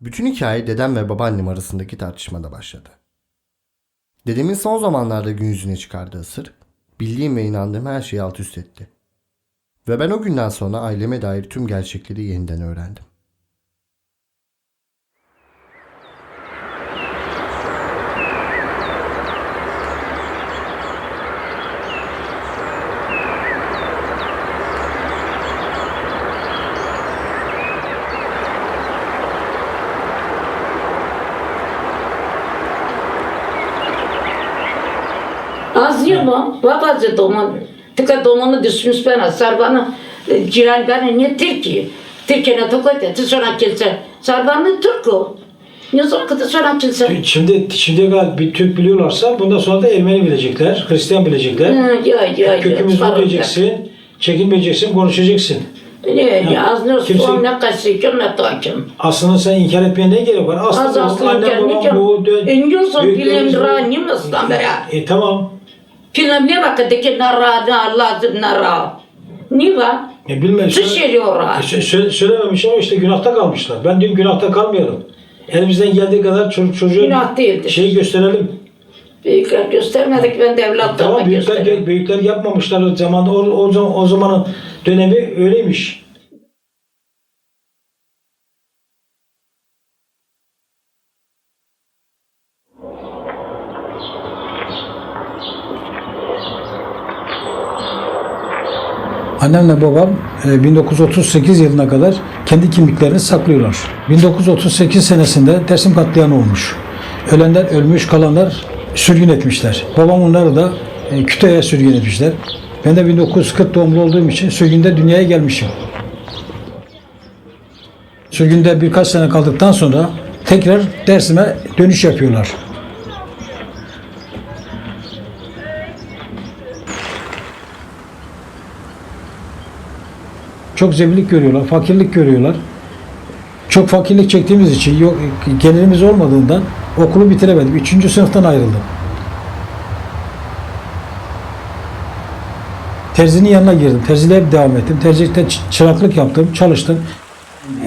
Bütün hikaye dedem ve babaannem arasındaki tartışmada başladı. Dedemin son zamanlarda gün yüzüne çıkardığı sır, bildiğim ve inandığım her şeyi alt üst etti. Ve ben o günden sonra aileme dair tüm gerçekleri yeniden öğrendim. Azıyorum babacı domun. Tıka domunu düşmüş bana sarbanı ciran bana ne Türkiye. Türkiye'ne tokat etti sonra kilse. Sarbanı Türk'ü. Ne sonra kıtı sonra kilse. Şimdi şimdiye kadar bir Türk biliyorlarsa bundan sonra da Ermeni bilecekler, Hristiyan bilecekler. Ya ya ya. Kökümüzü bileceksin, çekinmeyeceksin, konuşacaksın. Azlı Kimse- son ne kaçı ne takım. Aslında sen inkar etmeye ne gerek var? Aslında aslı annem babam bu dön. İngilizce büyüklerimiz film bu. ra ne mıstan be. E tamam. Film ne vakit ki nara na lazım nara. Ne var? E bilmem. Su şeriyor ha. E, sö- sö- söylememiş ama işte günahta kalmışlar. Ben diyorum günahta kalmayalım. Elimizden geldiği kadar çocuk çocuğa Günah değildir. şey gösterelim. Büyükler göstermedik ben de evlatlarıma Tamam büyükler, göstereyim. büyükler yapmamışlar o zaman o, o, zaman- o zamanın dönemi öyleymiş. Annemle babam e, 1938 yılına kadar kendi kimliklerini saklıyorlar. 1938 senesinde Dersim katliamı olmuş. Ölenler ölmüş, kalanlar sürgün etmişler. Babam onları da e, Kütahya'ya sürgün etmişler. Ben de 1940 doğumlu olduğum için sürgünde dünyaya gelmişim. Sürgünde birkaç sene kaldıktan sonra tekrar Dersim'e dönüş yapıyorlar. Çok zebillik görüyorlar, fakirlik görüyorlar. Çok fakirlik çektiğimiz için, yok, gelirimiz olmadığından okulu bitiremedim. Üçüncü sınıftan ayrıldım. Terzinin yanına girdim. Terziliğe devam ettim. Terzilikte çıraklık yaptım, çalıştım.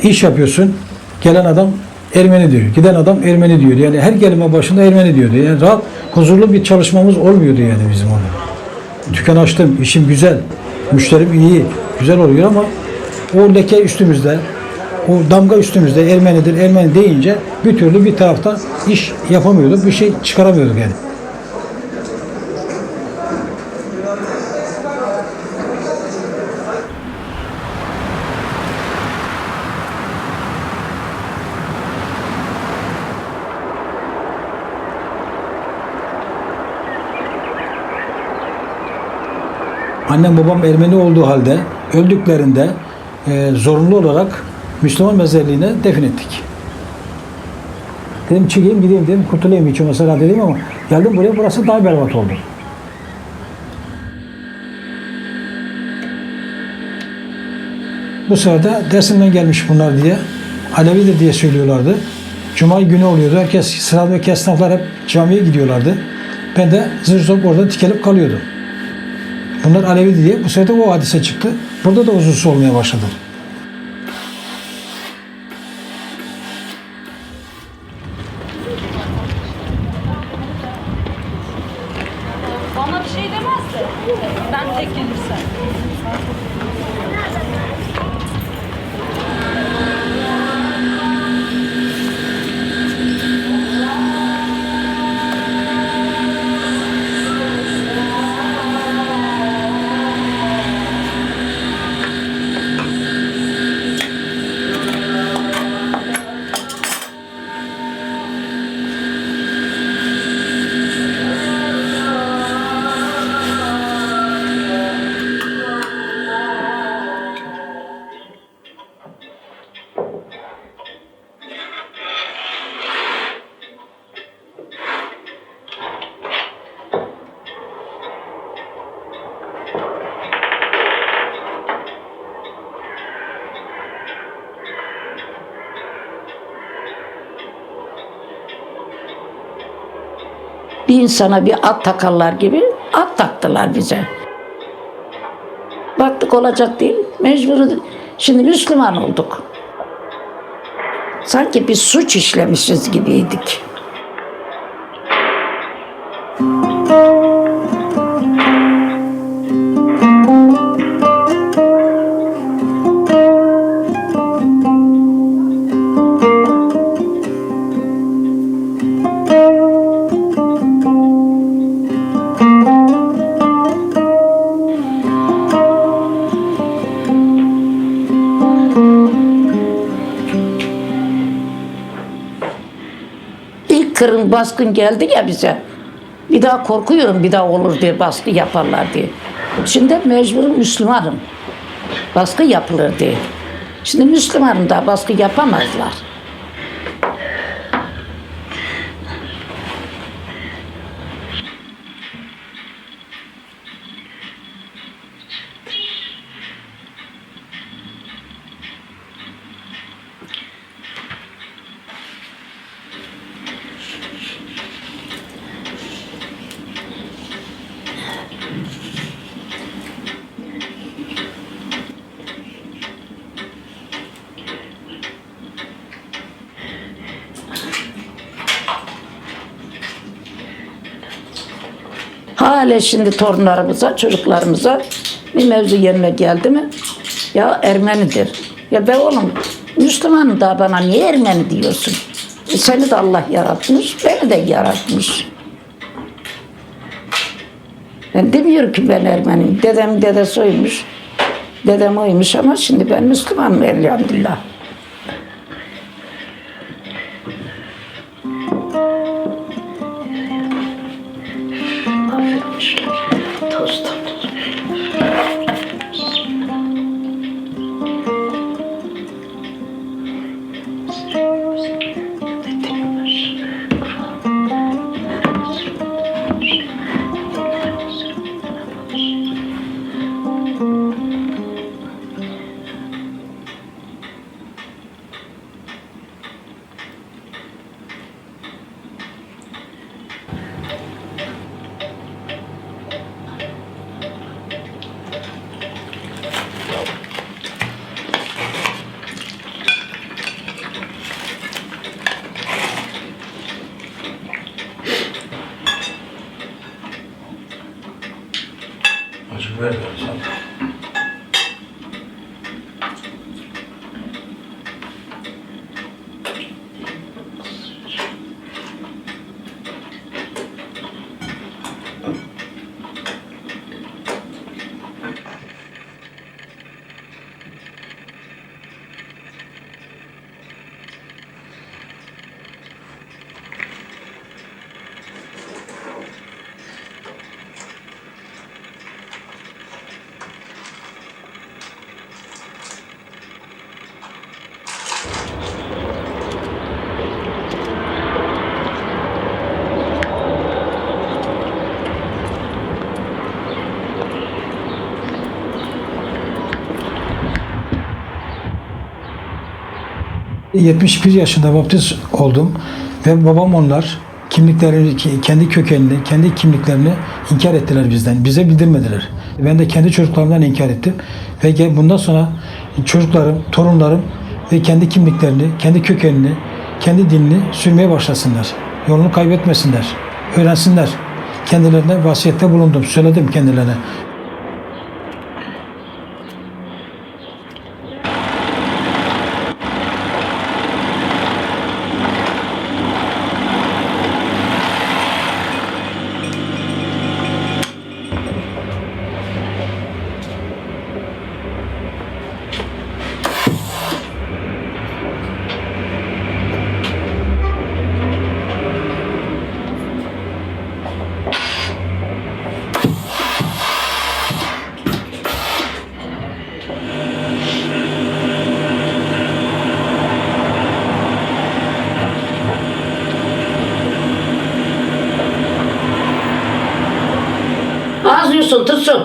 İş yapıyorsun. Gelen adam Ermeni diyor. Giden adam Ermeni diyor. Yani her kelime başında Ermeni diyordu. Yani rahat, huzurlu bir çalışmamız olmuyordu yani bizim orada. Dükkan açtım, işim güzel, müşterim iyi, güzel oluyor ama o leke üstümüzde, o damga üstümüzde Ermenidir, Ermeni deyince bir türlü bir tarafta iş yapamıyorduk, bir şey çıkaramıyorduk yani. Annem babam Ermeni olduğu halde öldüklerinde e, zorunlu olarak Müslüman mezarlığına defin ettik. Dedim çıkayım gideyim dedim kurtulayım hiç olmasa rahat ama geldim buraya burası daha berbat oldu. Bu sırada Dersim'den gelmiş bunlar diye Alevidir diye söylüyorlardı. Cuma günü oluyordu. Herkes sıradaki esnaflar hep camiye gidiyorlardı. Ben de zır zor orada tikelip kalıyordum. Bunlar Alevi diye bu de o hadise çıktı. Burada da huzursuz olmaya başladım. Bana bir şey demezdi. Ben tek gelirsem. Bir insana bir at takarlar gibi at taktılar bize. Baktık olacak değil. Mecbur. Şimdi Müslüman olduk. Sanki bir suç işlemişiz gibiydik. İlk kırın baskın geldi ya bize. Bir daha korkuyorum bir daha olur diye baskı yaparlar diye. Şimdi mecburum Müslümanım. Baskı yapılır diye. Şimdi Müslümanım da baskı yapamazlar. Hala şimdi torunlarımıza, çocuklarımıza bir mevzu yerine geldi mi? Ya Ermenidir. Ya be oğlum Müslümanım da bana niye Ermeni diyorsun? E seni de Allah yaratmış, beni de yaratmış. Ben demiyorum ki ben Ermeniyim. Dedem dedesi oymuş. Dedem oymuş ama şimdi ben Müslümanım elhamdülillah. 71 yaşında baptist oldum ve babam onlar kimliklerini, ki- kendi kökenini, kendi kimliklerini inkar ettiler bizden. Bize bildirmediler. Ben de kendi çocuklarımdan inkar ettim ve bundan sonra çocuklarım, torunlarım ve kendi kimliklerini, kendi kökenini, kendi dinini sürmeye başlasınlar. Yolunu kaybetmesinler. Öğrensinler. Kendilerine vasiyette bulundum. Söyledim kendilerine. Yiyorsun tutsun.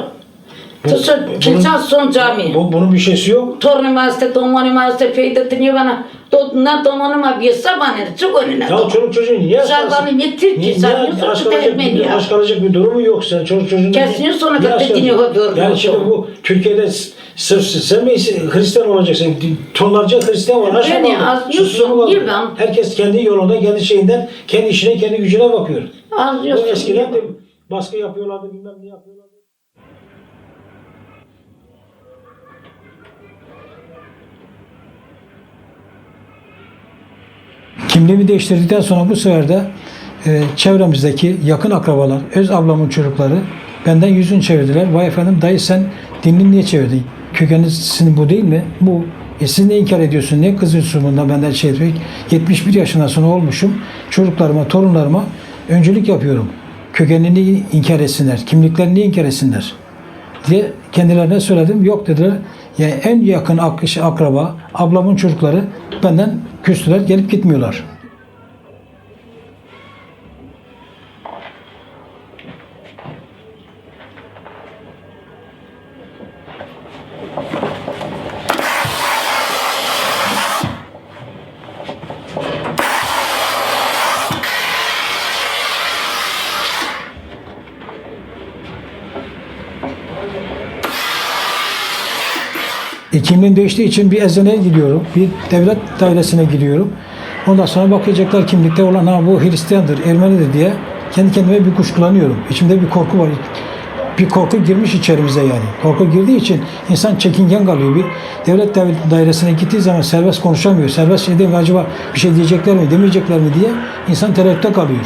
Tüsü kilise son cami. Bu, bunun bir şeysi yok. Torunum hasta, domanım hasta, feydatını bana. Dodundan domanıma bir sabah Çok önüne. Ya çoluk çocuğun niye hastansın? bana getir ki, sen niye değirmeni bir, ya. aç kalacak bir durumu yok. Sen çoluk çocuğun... Kesin sonra katletini kalacak? gördüm. Yani şimdi bu Türkiye'de sırf sen mi Hristiyan olacaksın? Tonlarca Hristiyan var. Aşağı Yani az mu bir ben. Herkes kendi yolunda, kendi şeyinden, kendi işine, kendi gücüne bakıyor. Az Bu yoksun. eskiden de baskı yapıyorlardı, bilmem ne yapıyorlardı. Kimliğimi değiştirdikten sonra bu sefer de e, çevremizdeki yakın akrabalar, öz ablamın çocukları benden yüzünü çevirdiler. Vay efendim dayı sen dinini niye çevirdin? Kökeniniz sizin bu değil mi? Bu. E siz ne inkar ediyorsun? Ne kızıyorsun bundan benden şey etmek? 71 yaşından sonra olmuşum. Çocuklarıma, torunlarıma öncülük yapıyorum. Kökenini inkar etsinler. Kimliklerini inkar etsinler diye kendilerine söyledim. Yok dediler. Yani en yakın ak- akraba, ablamın çocukları benden küstüler, gelip gitmiyorlar. E, kimliğim değiştiği için bir eczaneye gidiyorum. Bir devlet dairesine gidiyorum. Ondan sonra bakacaklar kimlikte olan ha bu Hristiyandır, Ermenidir diye kendi kendime bir kuşkulanıyorum. İçimde bir korku var. Bir korku girmiş içerimize yani. Korku girdiği için insan çekingen kalıyor. Bir devlet daire- dairesine gittiği zaman serbest konuşamıyor. Serbest şey değil mi? Acaba bir şey diyecekler mi, demeyecekler mi diye insan tereddütte kalıyor.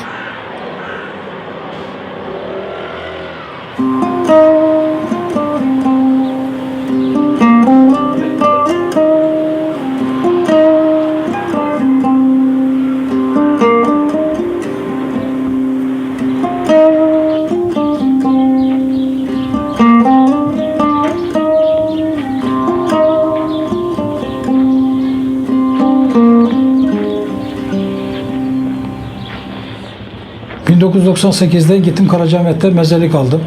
...1998'de gittim Karacaahmet'te mezarlık aldım.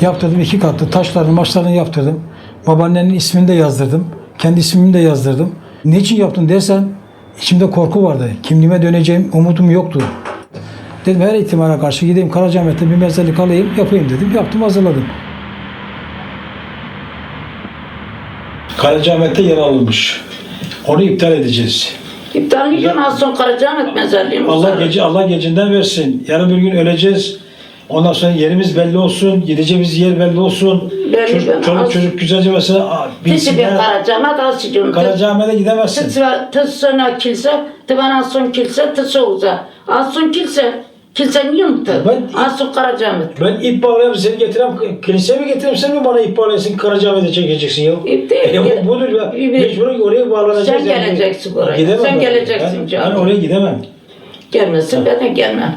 Yaptırdım iki katlı. Taşlarını, maçlarını yaptırdım. Babaannenin ismini de yazdırdım. Kendi ismimi de yazdırdım. Niçin yaptın dersen... ...içimde korku vardı. Kimliğime döneceğim umudum yoktu. Dedim her ihtimale karşı gideyim Karacaahmet'te bir mezarlık alayım, yapayım dedim. Yaptım, hazırladım. Karacaahmet'te yer alınmış. Onu iptal edeceğiz. İptal ediyorsun az sonra Karacaahmet mezarlığım. Allah gece Allah gecinden versin. Yarın bir gün öleceğiz. Ondan sonra yerimiz belli olsun, gideceğimiz yer belli olsun. Belli, çocuk, ben çoluk az- çocuk güzelce mesela aa, Tisi bilsinler. Karacaahmet az gidiyorum. Karacaahmet'e gidemezsin. Tıs sonra kilise, tıvan az son kilise, tıs oğuza. Az son kilise, kilise niye unuttu? Ben- Az son Karacaahmet. Ben ip bağlayayım seni getirem, kiliseye mi getireyim sen mi bana ip bağlayasın Karacaahmet'e çekeceksin ya? İp değil. E, bu budur ya. Bir- bir- Mecbur oraya bağlanacağız. Sen yani. geleceksin oraya. Gidemem Sen ben. geleceksin Ben, canım. ben oraya gidemem. Gelmesin ben de gelmem.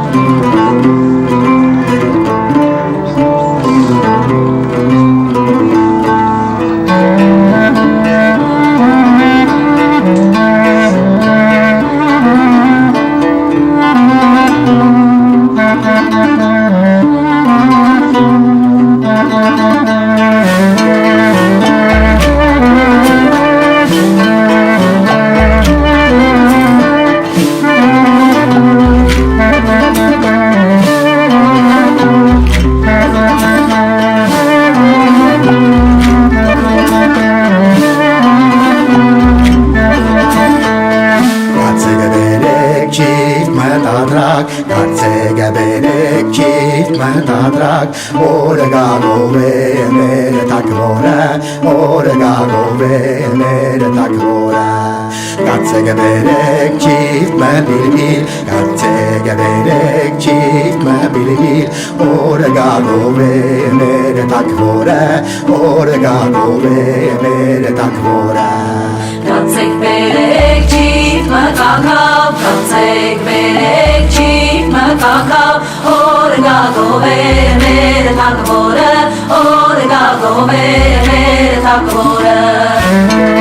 մնակ Կարցեգը բերեք չիրտ մնադրակ Որը գանով է մեր տակ որը Որը գանով է մեր տակ որը Կարցեգը բերեք չիրտ մը բիլմիլ Կարցեգը բերեք չիրտ մը բիլմիլ Որը գանով է մեր տակ որը Որը գանով է մեր տակ որը Կարցեգ բերեք չիրտ մտակավ, ծեք բերեք չի մտակավ, օրգա գովե մեր թակվորը, օրգա գովե մեր թակվորը